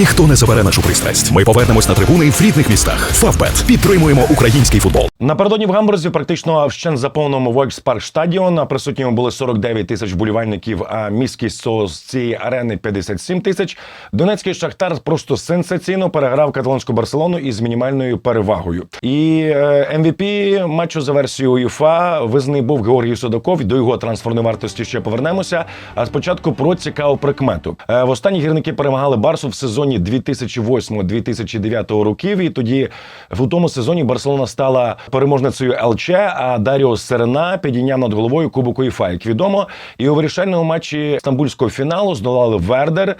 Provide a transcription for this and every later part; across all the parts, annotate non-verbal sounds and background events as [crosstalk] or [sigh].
Ніхто не забере нашу пристрасть. Ми повернемось на трибуни в рідних містах. Фавбет підтримуємо український футбол. Напередодні в Гамбурзі практично вщен заповненому Волкспарк стадіон. Присутніми були 49 тисяч вболівальників, а міськість з цієї арени 57 тисяч. Донецький шахтар просто сенсаційно переграв каталонську Барселону із мінімальною перевагою. І е, MVP матчу за версією УЄФА визнаний був Георгій Судаков. До його трансферної вартості ще повернемося. А спочатку про цікаву прикмету. Е, в останні гірники перемагали Барсу в сезоні 2008-2009 років. І тоді в тому сезоні Барселона стала переможницею ЛЧ, а Даріо Серена підійняв над головою Кубок УЄФА, як відомо. І у вирішальному матчі стамбульського фіналу здолали Вердер.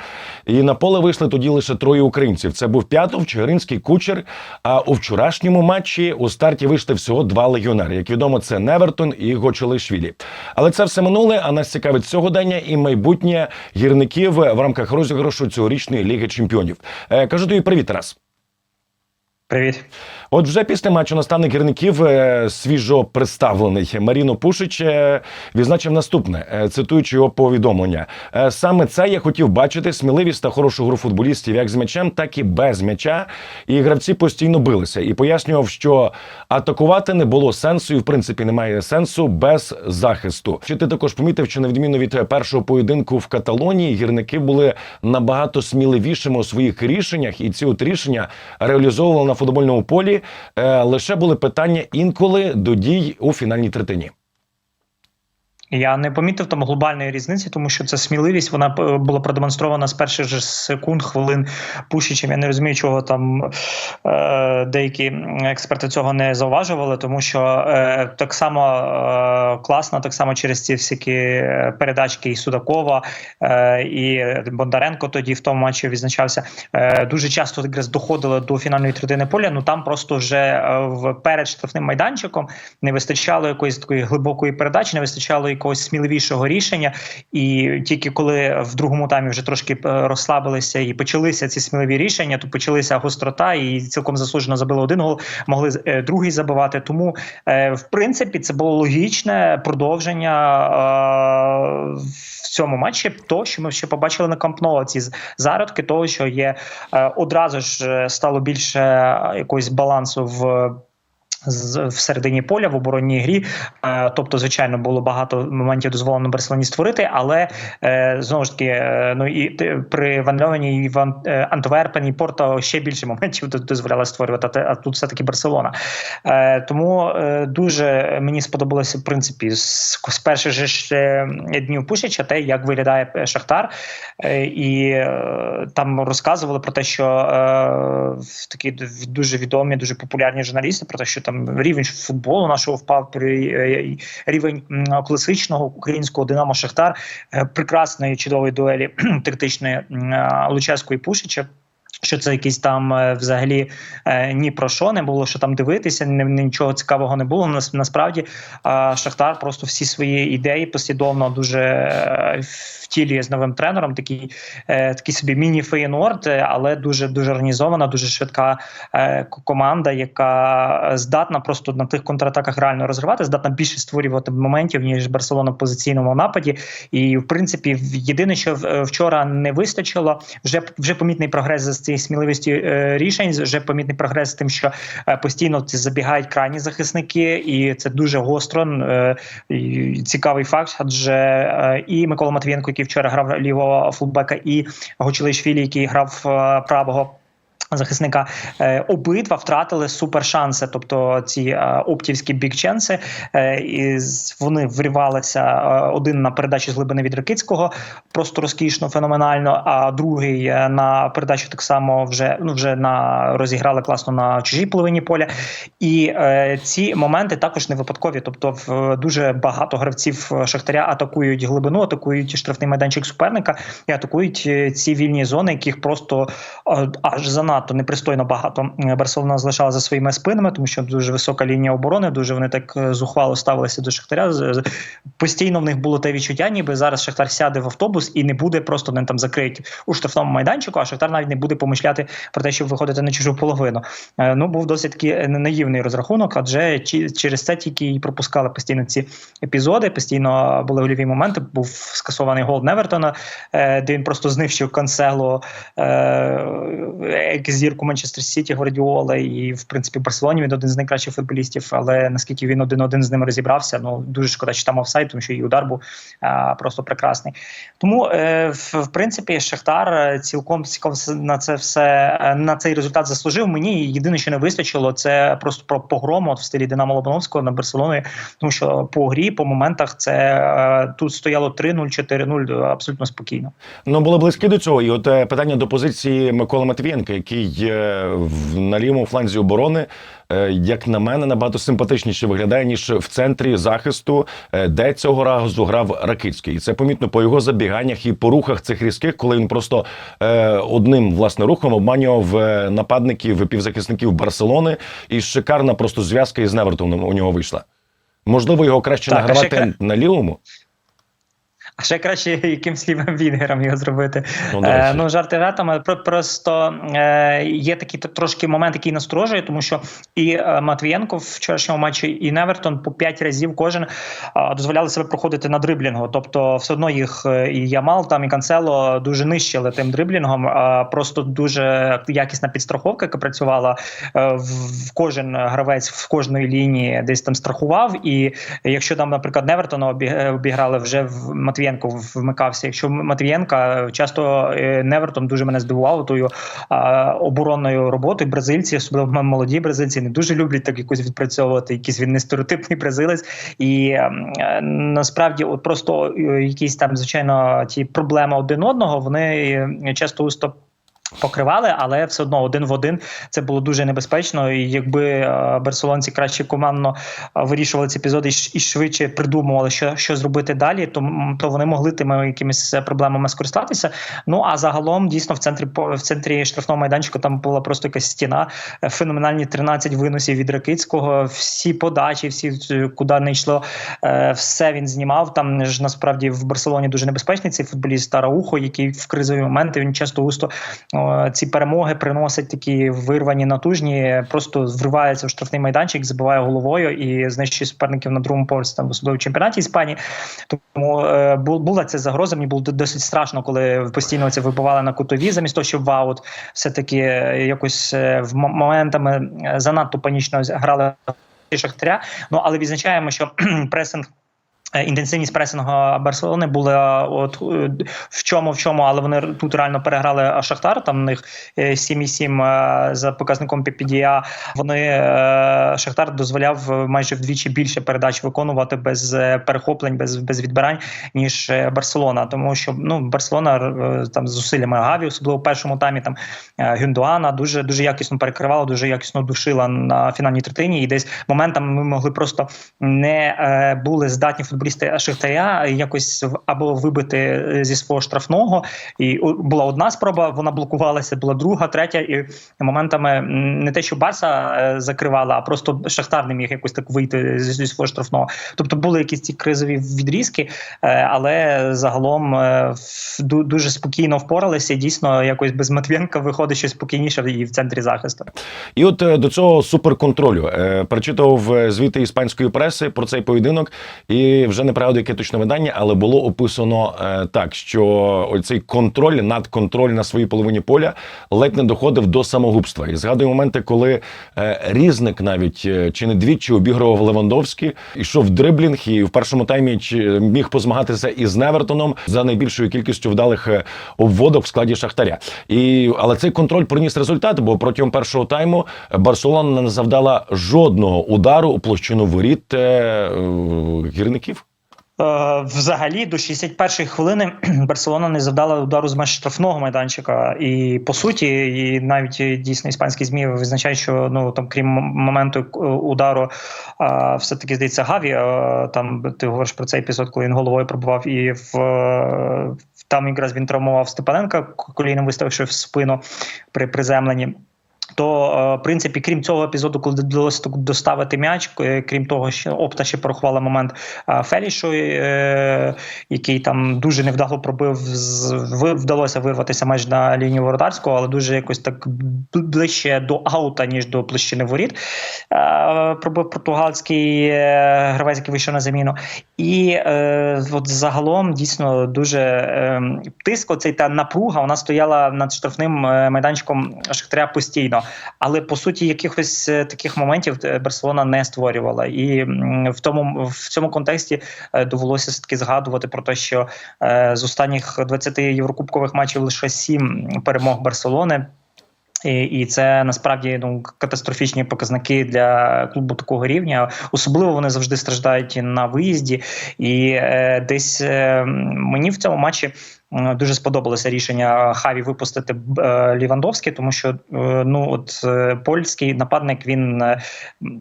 І на поле вийшли тоді лише троє українців. Це був П'ятов, Чигиринський, Кучер. А у вчорашньому матчі у старті вийшли всього два легіонери. Як відомо, це Невертон і Гочелишвілі. Але це все минуле. А нас цікавить сьогодення і майбутнє гірників в рамках розіграшу цьогорічної ліги чемпіонів. Е, Кажу тобі привіт, Тарас. Привіт. От вже після матчу наставник гірників е, свіжо представлений Маріно Пушич е, відзначив наступне, е, цитуючи його повідомлення. Саме це я хотів бачити сміливість та хорошу гру футболістів як з м'ячем, так і без м'яча. І гравці постійно билися і пояснював, що атакувати не було сенсу, і в принципі немає сенсу без захисту. Чи ти також помітив, що на відміну від першого поєдинку в Каталонії, гірники були набагато сміливішими у своїх рішеннях, і ці от рішення реалізовували на футбольному полі. Е, лише були питання інколи до дій у фінальній третині. Я не помітив там глобальної різниці, тому що ця сміливість вона е, була продемонстрована з перших же секунд, хвилин Пушичем. Я не розумію, чого там е, деякі експерти цього не зауважували, тому що е, так само е, класно, так само через ці всякі е, передачки і Судакова, е, і Бондаренко тоді в тому матчі відзначався. Е, дуже часто якраз доходили до фінальної третини поля. Ну там просто вже е, в перед штрафним майданчиком не вистачало якоїсь такої глибокої передачі, не вистачало якогось сміливішого рішення. І тільки коли в другому таймі вже трошки е, розслабилися і почалися ці сміливі рішення, то почалися гострота, і цілком заслужено забили один гол, могли е, другий забивати. Тому, е, в принципі, це було логічне продовження в цьому матчі. То, що ми ще побачили на Кампно, ці зародки, того, що є одразу ж стало більше якогось балансу в. В середині поля в оборонній грі, Е, тобто, звичайно, було багато моментів дозволено Барселоні створити, але е, знову ж таки, е, ну і при Ван і е, Антверпені Порто ще більше моментів дозволяли створювати. а тут все таки Барселона. Тому дуже мені сподобалося в принципі з, перших же ж е, днів Пушича те, як виглядає Шахтар, і там розказували про те, що такі дуже відомі, дуже популярні журналісти про те, що там рівень футболу нашого впав при е, рівень класичного українського Динамо Шахтар, е, прекрасної чудової дуелі [clears throat] тактичної е, Лучевського і Пушича. Що це якісь там е, взагалі е, ні про що не було, що там дивитися, нічого цікавого не було. Нас, насправді е, Шахтар просто всі свої ідеї послідовно дуже е, втілює з новим тренером. Такий, е, такий собі міні-фейнорд, е, але дуже дуже організована, дуже швидка е, команда, яка здатна просто на тих контратаках реально розривати, здатна більше створювати моментів ніж Барселона в позиційному нападі. І в принципі, єдине, що вчора не вистачило, вже вже помітний прогрес з цієї сміливості е, рішень. Вже помітний прогрес з тим, що постійно забігають крайні захисники, і це дуже гостро. цікавий факт, адже і Микола Матвієнко, який вчора грав лівого фулбека, і Гочелишвілі, який грав е, правого. Захисника е, обидва втратили супер шанси, тобто ці е, оптівські бікченси, е, і вони врівалися е, один на передачі з глибини від Ракицького, просто розкішно, феноменально. А другий на передачу так само вже ну вже на розіграли класно на чужій половині поля. І ці моменти також не випадкові. Тобто, в дуже багато гравців Шахтаря атакують глибину, атакують штрафний майданчик суперника і атакують ці вільні зони, яких просто аж занадто непристойно багато Барселона залишала за своїми спинами, тому що дуже висока лінія оборони. Дуже вони так е, зухвало ставилися до Шахтаря. Постійно в них було те відчуття, ніби зараз Шахтар сяде в автобус і не буде просто не там закриють у штрафному майданчику, а Шахтар навіть не буде помишляти про те, щоб виходити на чужу половину. Е, Ну був досить таки е, наївний розрахунок, адже через це тільки і пропускали постійно ці епізоди. Постійно були гольові моменти. Був скасований гол Невертона, де він просто знищив канцело. Е, зірку Манчестер Сіті Гвардіола, і в принципі Барселоні він один з найкращих футболістів. Але наскільки він один-один з ним розібрався, ну дуже шкода, що там офсайд, тому що і удар був а, просто прекрасний. Тому е, в, в принципі Шахтар цілком цілком на це все на цей результат заслужив. Мені єдине, що не вистачило, це просто про погром от в стилі Динамо Лобановського на Барселоні, тому що по грі, по моментах, це е, тут стояло 3-0, 4-0 абсолютно спокійно. Ну були близькі до цього. І от е, питання до позиції Миколи Матвієнка, який в на лівому фланзі оборони, е, як на мене, набагато симпатичніше виглядає ніж в центрі захисту, е, де цього разу грав Ракицький. І це помітно по його забіганнях і по рухах цих різких, коли він просто е, одним власне рухом обманював нападників півзахисників Барселони, і шикарна просто зв'язка із Невертоном у нього вийшла. Можливо, його краще Так, награвати ще на лівому. А ще краще [laughs] якимсь лівим вінгером його зробити. Ну, е, ну жарти жартами. Про просто е, є такий трошки момент, який насторожує, тому що і е, Матвієнко в вчорашньому матчі, і Невертон по п'ять разів кожен е, дозволяли себе проходити на дриблінгу. Тобто, все одно їх е, і Ямал там і Канцело дуже нищили тим дриблінгом. А просто дуже якісна підстраховка, яка працювала е, в, в кожен гравець в кожної лінії десь там страхував. І якщо там, наприклад, Невертона обіграли вже в Матвієнко вмикався. Якщо Матвієнка часто Невертом Невертон дуже мене здивувало тою а, оборонною роботою. Бразильці, особливо молоді бразильці, не дуже люблять так якось відпрацьовувати. Якийсь він нестереотипний бразилець, і ем, е, насправді, от просто е, якісь там звичайно ті проблеми один одного, вони е, часто усто. Покривали, але все одно один в один це було дуже небезпечно. І якби е, барселонці краще командно е, вирішували ці епізоди і швидше придумували, що, що зробити далі, то, то вони могли тими якимись е, проблемами скористатися. Ну а загалом дійсно в центрі в центрі штрафного майданчика там була просто якась стіна, феноменальні 13 виносів від Ракицького, всі подачі, всі куди не йшло, все він знімав. Там ж насправді в Барселоні дуже небезпечний цей футболіст Тараухо, який в кризові моменти він часто густо ці перемоги приносить такі вирвані натужні, просто вривається в штрафний майданчик, забиває головою і знищує суперників на другому поверсі, там в чемпіонаті Іспанії. Тому е, була ця загроза. Мені було досить страшно, коли постійно це вибивали на кутові, замість того, щоб в аут все-таки е, якось е, в моментами е, занадто панічно грали Шахтаря. Ну але відзначаємо, що [clears throat] пресинг. Е, Інтенсивність пресингу Барселони була от е, в чому в чому, але вони тут реально переграли Шахтар. Там в них е, 7,7 е, за показником PPDA. Вони е, Шахтар дозволяв е, майже вдвічі більше передач виконувати без е, перехоплень, без, без відбирань, ніж е, Барселона. Тому що ну Барселона е, там з зусиллями Гаві, особливо в першому таймі там е, Гюндуана дуже дуже якісно перекривала, дуже якісно душила на фінальній третині. І десь моментами ми могли просто не е, були здатні футболісти Шахтаря якось або вибити е, зі свого штрафного. І була одна спроба, вона блокувалася, була друга, третя, і моментами не те, що Барса е, закривала, а просто Шахтар не міг якось так вийти зі, свого штрафного. Тобто були якісь ці кризові відрізки, е, але загалом дуже спокійно впоралися. Дійсно, якось без Матвєнка виходить щось спокійніше і в центрі захисту. І от до цього суперконтролю прочитав звіти іспанської преси про цей поєдинок, і вже не пригадую, яке точне видання, але було описано е, так, що оцей контроль, надконтроль на своїй половині поля ледь не доходив до самогубства. І згадую моменти, коли е, різник навіть е, чи не двічі обігрував Левандовський, ішов дриблінг, і в першому таймі чи міг позмагатися із Невертоном за найбільшою кількістю вдалих е, обводок в складі Шахтаря. І але цей контроль приніс результат, бо протягом першого тайму Барселона не завдала жодного удару у площину воріт е, гірників. Е, Взагалі до 61-ї хвилини [clears throat] Барселона не завдала удару з меж штрафного майданчика. І по суті, і навіть е, дійсно іспанські змі визначають, що ну там, крім моменту е, удару, все таки здається, Гаві. Там ти говориш про цей епізод, коли він головою пробував, і в там якраз він травмував Степаненка, коліном виставивши в спину при приземленні. То е, в принципі, крім цього епізоду, коли так доставити м'яч, е, крім того, що опта ще порахувала момент е, Фелішу, який там дуже невдало пробив, вдалося вирватися майже на лінію воротарського, але дуже якось так ближче до аута, ніж до площини воріт. Пробив португальський гравець, який вийшов на заміну. І от загалом дійсно дуже тиск, оцей та напруга, вона стояла над штрафним майданчиком Шахтаря постійно. Але по суті, якихось е, таких моментів е, Барселона не створювала. І в тому в цьому контексті е, довелося все таки згадувати про те, що з останніх 20 єврокубкових матчів лише 7 перемог Барселони. І, і це насправді ну катастрофічні показники для клубу такого рівня. Особливо вони завжди страждають на виїзді. І е, десь е, мені в цьому матчі. Е, Дуже сподобалося рішення Хаві випустити е, Лівандовський, тому що е, ну от польський нападник він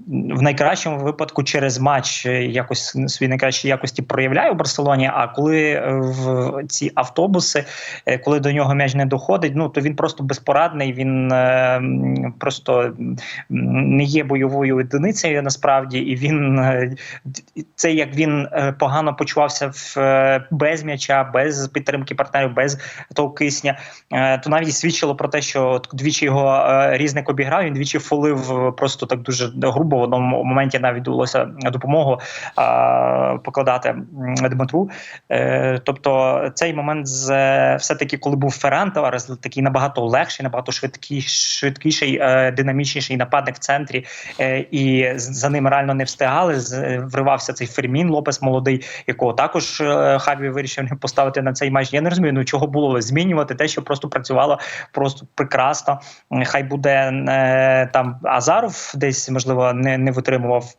в найкращому випадку через матч якось свої найкращі якості проявляє у Барселоні. А коли в ці автобуси, коли до нього м'яч не доходить, ну то він просто безпорадний. Він просто не є бойовою одиницею насправді, і він це як він погано почувався в без м'яча, без підтримки партнерів, без того кисня. Е, То навіть свідчило про те, що двічі його е, різник обіграв. Він двічі фолив е, просто так дуже грубо. В одному моменті навіть довелося допомогу покладати Дмитру. Тобто цей момент з все-таки, коли був Ферран Торес, такий набагато легший, набагато швидкіший, е, динамічніший нападник в центрі, і за ним реально не встигали. Вривався цей Фермін Лопес молодий, якого також Хаві вирішив не поставити на цей матч. Я не розумію, ну чого було змінювати те, що просто працювало просто прекрасно. Хай буде е, там Азаров десь можливо не, не витримував.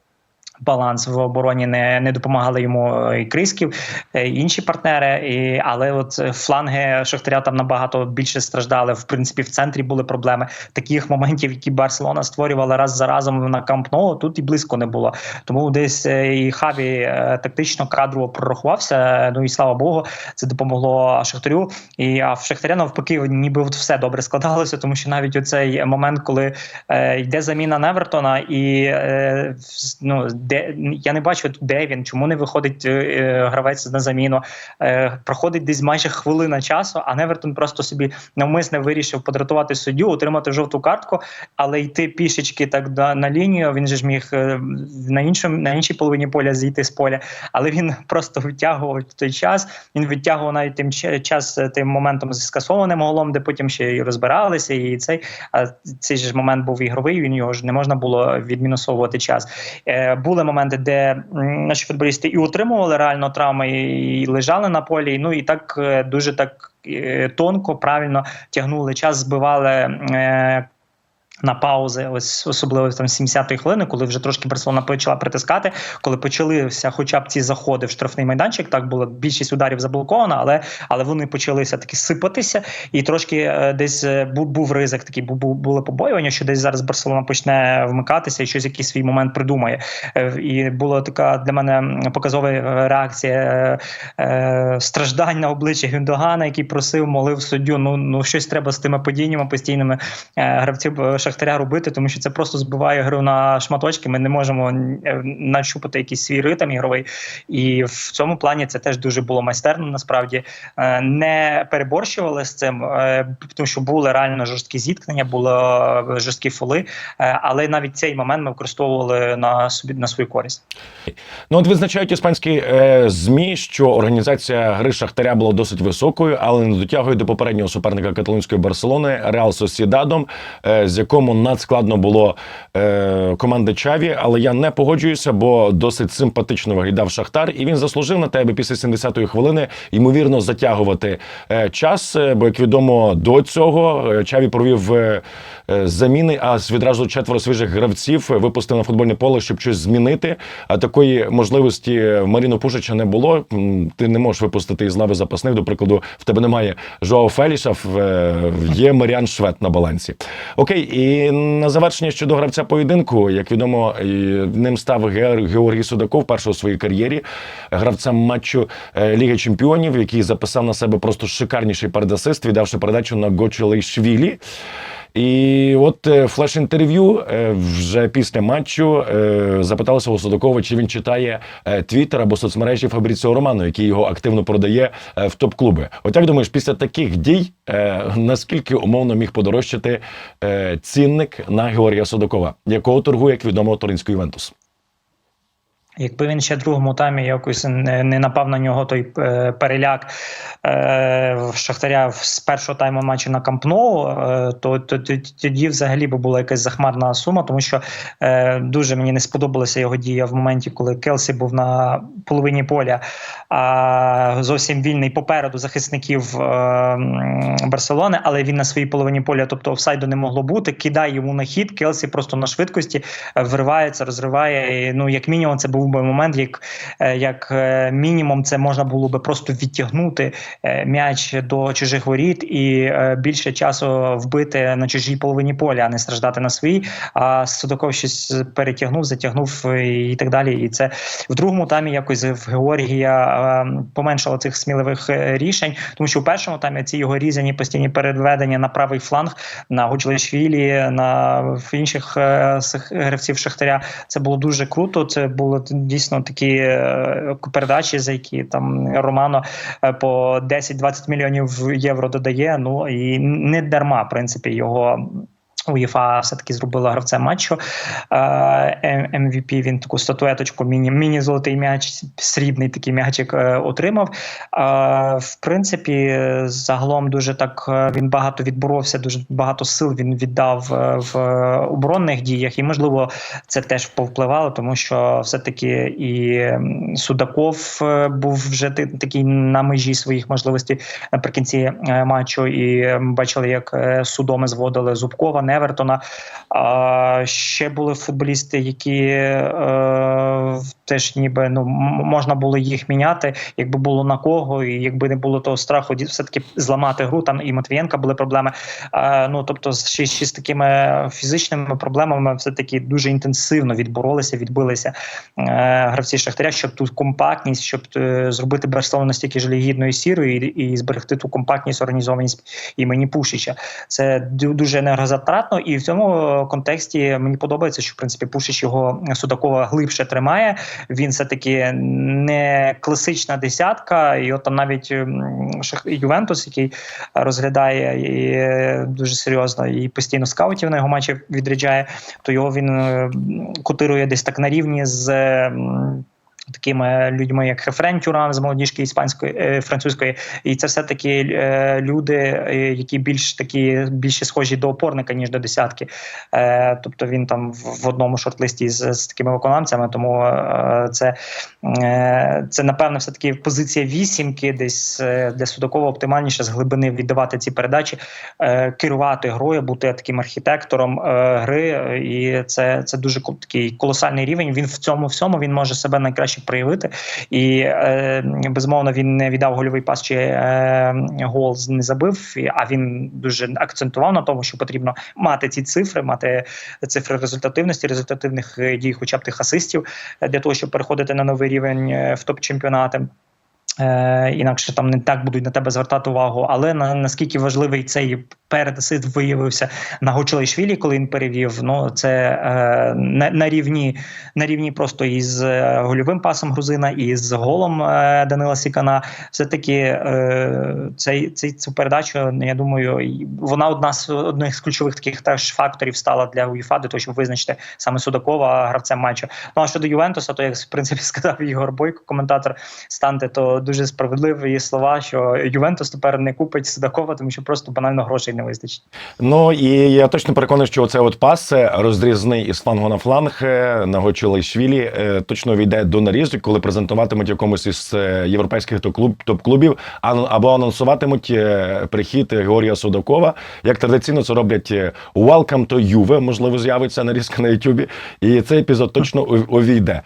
Баланс в обороні не, не допомагали йому е, і Крисків, е, і інші партнери. І, але от е, фланги Шахтаря там набагато більше страждали. В принципі, в центрі були проблеми. Таких моментів, які Барселона створювала раз за разом на Камп Ноу, тут і близько не було. Тому десь і Хаві тактично кадрово прорахувався. Ну і слава Богу, це допомогло Шахтарю. І а в Шахтаря навпаки, ніби от все добре складалося, тому що навіть оцей момент, коли е, йде заміна Невертона, і е, ну де я не бачу, де він, чому не виходить е, е, гравець на заміну. Е, проходить десь майже хвилина часу, а Невертон просто собі навмисне вирішив подратувати суддю, отримати жовту картку, але йти пішечки так да, на лінію. Він же ж міг е, на іншому на іншій половині поля зійти з поля, але він [laughs] просто витягував той час. Він відтягував навіть тим час е, тим моментом зі скасованим голом, де потім ще й розбиралися. І цей а цей ж момент був ігровий. Він його ж не можна було відмінусовувати час. Е, були моменти, де наші футболісти і отримували реально травми, і лежали на полі. Ну і так е, дуже так е, тонко, правильно тягнули час, збивали. На паузи, ось особливо там 70-ї хвилини, коли вже трошки Барселона почала притискати, коли почалися хоча б ці заходи в штрафний майданчик. Так було більшість ударів заблоковано, але але вони почалися таки сипатися, і трошки е, десь е, був, був ризик, такий був, були побоювання, що десь зараз Барселона почне вмикатися і щось якийсь свій момент придумає. Е, і була така для мене показова реакція страждань на обличчі Гюндогана, який просив, молив суддю. Ну ну щось треба з тими падіннями постійними гравців Шахтаря робити, тому що це просто збиває гру на шматочки. Ми не можемо е, нащупати якийсь свій ритм ігровий. І в цьому плані це теж дуже було майстерно. Насправді Е, не переборщували з цим, е, тому що були реально жорсткі зіткнення, були жорсткі фоли. Але навіть цей момент ми використовували на собі на свою користь. Ну, от визначають іспанські змі, що організація гри Шахтаря була досить високою, але не дотягує до попереднього суперника каталонської Барселони Реал Сосідадом, з якому надскладно було е, команди Чаві. Але я не погоджуюся, бо досить симпатично виглядав Шахтар, і він заслужив на тебе після 70-ї хвилини ймовірно затягувати е, час. е, Бо як відомо, до цього е, Чаві провів е, е, заміни, а відразу четверо свіжих гравців випустив на футбольне поле, щоб щось змінити. А такої можливості Маріно Пушича не було. Ти не можеш випустити із лави запасних. До прикладу, в тебе немає Жоао Феліша, в- е, є Маріан Швед на балансі. Окей, і на завершення щодо гравця поєдинку, як відомо, ним став Геор- Георгій Судаков, першого у своїй кар'єрі, гравцем матчу е, Ліги Чемпіонів, який записав на себе просто шикарніший передасист, віддавши передачу на Гочелей Лейшвілі. І от е, флеш-інтерв'ю е, вже після матчу е, запиталися у Судакова, чи він читає твіттер або соцмережі Фабріціо Романо, який його активно продає в топ-клуби. От як думаєш, після таких дій наскільки умовно міг подорожчати цінник на Георгія Судакова, якого торгує, як відомо, Торинський Ювентус? Якби він ще в другому таймі якось не, напав на нього той е, переляк е, в Шахтаря з першого тайму матчу на Кампноу, е, то, то, то тоді взагалі би була якась захмарна сума, тому що дуже мені не сподобалася його дія в моменті, коли Келсі був на половині поля, а зовсім вільний попереду захисників Барселони, але він на своїй половині поля, тобто офсайду не могло бути. Кидає йому на хід. Келсі просто на швидкості вривається, розриває. І, ну, як мінімум, це був би момент, як, е, як е, мінімум, це можна було би просто відтягнути е, м'яч до чужих воріт і більше часу вбити на чужій половині поля, а не страждати на своїй. А Судаков щось перетягнув, затягнув і, так далі. І це в другому таймі якось в Георгія поменшало цих сміливих рішень, тому що в першому таймі ці його різані постійні переведення на правий фланг на Гучлешвілі, на інших гравців Шахтаря. Це було дуже круто. Це були дійсно такі е, передачі, за які там Романо е, по 10-20 мільйонів євро додає. Ну і не дарма, в принципі, його. УЄФА все-таки зробила гравцем матчу. MVP він таку статуеточку, міні, міні-золотий м'яч, срібний такий м'ячик е, отримав. В принципі, загалом дуже так е, він багато відборовся, дуже багато сил він віддав е, в оборонних діях, і можливо це теж повпливало, тому що все-таки і Судаков був вже такий на межі своїх можливостей наприкінці матчу. І бачили, як судоми зводили Зубкова, Невертона. А ще були футболісти, які е, теж ніби ну можна було їх міняти, якби було на кого, і якби не було того страху, ді- все-таки зламати гру. Там і Матвієнка були проблеми. Е, ну тобто, ще, ще з такими фізичними проблемами, все таки дуже інтенсивно відборолися, відбилися е, гравці Шахтаря, щоб ту компактність, щоб е, зробити Барселону настільки жалюгідною і сірою, і, і зберегти ту компактність, організованість імені Пушича. Це дуже енергозатратно, і в цьому контексті мені подобається, що в принципі Пушич його Судакова глибше тримає. Він все таки не класична десятка, і от там навіть м, Ювентус, який розглядає і е, дуже серйозно і постійно скаутів на його матчі відряджає, то його він е, котирує десь так на рівні з. Такими людьми, як Хефрен Тюран з молодіжки іспанської е, французької, і це все таки е, люди, е, які більш такі більше схожі до опорника ніж до десятки. Е, тобто він там в, одному шорт-листі з, з такими виконавцями. Тому е, це, е, це напевно все таки позиція вісімки, десь е, для Судакова оптимальніше з глибини віддавати ці передачі, е, керувати грою, бути таким архітектором е, гри. е, І це, це дуже такий колосальний рівень. Він в цьому всьому він може себе найкраще проявити. І е, безумовно він не віддав гольовий пас чи е, гол не забив. А він дуже акцентував на тому, що потрібно мати ці цифри, мати цифри результативності, результативних е, дій, хоча б тих асистів, е, для того, щоб переходити на новий рівень е, в топ-чемпіонати. Е, інакше там не так будуть на тебе звертати увагу. Але на, наскільки важливий цей передасист виявився на Гочелейшвілі, коли він перевів, ну це е, на, на рівні на рівні просто із е, гольовим пасом грузина, і з голом е, Данила Сікана. Все таки е, цей, цей цю передачу, я думаю, вона одна з одних з ключових таких теж факторів стала для УЄФА, для того, щоб визначити саме Судакова гравцем матчу. Ну а щодо Ювентуса, то як в принципі [laughs] сказав Ігор Бойко, коментатор Станте, то дуже справедливі слова, що Ювентус тепер не купить Судакова, тому що просто банально грошей не вистачить. Ну і я точно переконаний, що оце от пас розрізний із флангу на фланг е, на Гочулейшвілі е, точно війде до нарізу, коли презентуватимуть якомусь із е, європейських топ-клуб- топ-клубів або анонсуватимуть прихід Георгія Судакова. Як традиційно це роблять Welcome to Juve, можливо, з'явиться нарізка на Ютубі. І цей епізод точно увійде.